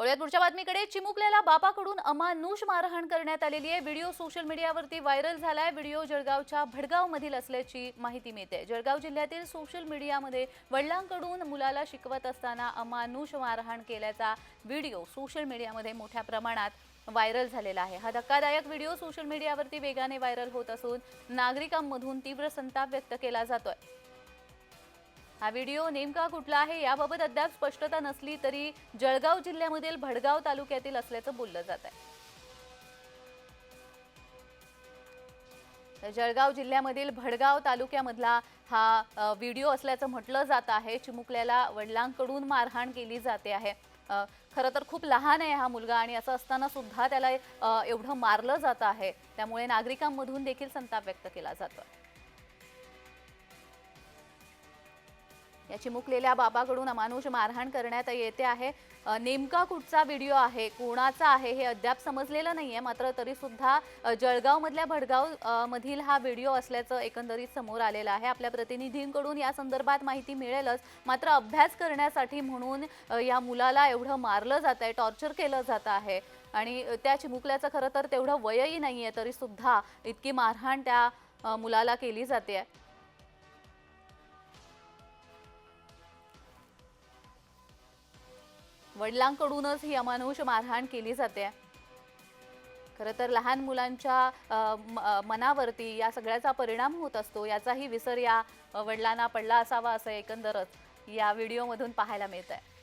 वळूयात पुढच्या बातमीकडे. चिमुकल्याला बापाकडून अमानुष मारहाण करण्यात आलेली आहे. व्हिडिओ सोशल मीडियावरती व्हायरल झालाय. व्हिडिओ जळगावच्या भडगाव मधील असल्याची माहिती मिळते. जळगाव जिल्ह्यातील सोशल मीडियामध्ये वडिलांकडून मुलाला शिकवत असताना अमानुष मारहाण केल्याचा व्हिडिओ सोशल मीडियामध्ये मोठ्या प्रमाणात व्हायरल झालेला आहे. हा धक्कादायक व्हिडिओ सोशल मीडियावरती वेगाने व्हायरल होत असून नागरिकांमधून तीव्र संताप व्यक्त केला जातोय. हा व्हिडिओ नेमका कुठला आहे याबाबत अद्याप स्पष्टता नसली तरी जळगाव जिल्ह्यामधील भडगाव तालुक्यातील असल्याचं बोललं जात आहे. जळगाव जिल्ह्यामधील भडगाव तालुक्यामधला हा व्हिडिओ असल्याचं म्हटलं जात आहे. चिमुकल्याला वडिलांकडून मारहाण केली जाते आहे. खरं तर खूप लहान आहे हा मुलगा आणि असं असताना सुद्धा त्याला एवढं मारलं जात आहे. त्यामुळे नागरिकांमधून देखील संताप व्यक्त केला जातो या चिमुकलेल्या बाबाकडून अमानुष मारहाण करण्यात येते आहे. नेमका कुठचा व्हिडिओ आहे? कोणाचा आहे? हे अद्याप समजलेलं नाही आहे मात्र तरीसुद्धा जळगावमधल्या भडगाव मधील हा व्हिडिओ असल्याचं एकंदरीत समोर आलेलं आहे. आपल्या प्रतिनिधींकडून या संदर्भात माहिती मिळेलच. मात्र अभ्यास करण्यासाठी म्हणून या मुलाला एवढं मारलं जात आहे टॉर्चर केलं जात आहे. आणि त्या चिमुकल्याचं खरं तर तेवढं वयही नाही आहे तरीसुद्धा इतकी मारहाण त्या मुलाला केली जाते आहे. वडिलांकडूनच ही अमानुष मारहाण केली जाते. खरं तर लहान मुलांच्या म- मनावरती या सगळ्याचा परिणाम होत असतो याचाही विसर या वडिलांना पडला असावा असं एकंदरच या व्हिडिओमधून पाहायला मिळत आहे